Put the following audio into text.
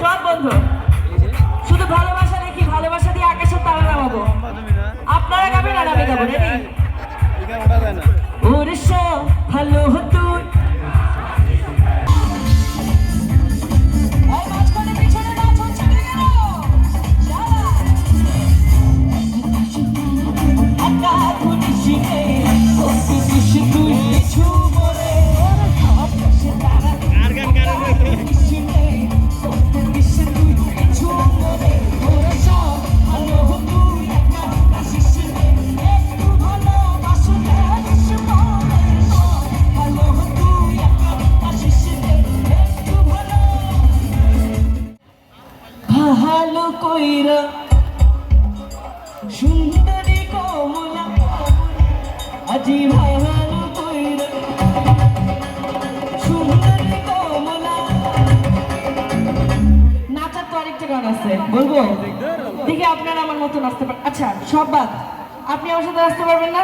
সব বন্ধু। শুধু ভালোবাসা দেখি ভালোবাসা দিয়ে আকাশের তারা নামাবো? আপনারা গাবেন আর আমি গাবো কইরা, সুন্দরী কমলা আজি ভালো কইরা, সুন্দরী কমলা। নাচার তো আরেকটা গান আছে, বলব? দেখি আপনারা আমার মতো নাচতে পারেন আচ্ছা সব বাদ। আপনি আমার সাথে নাচতে পারবেন না?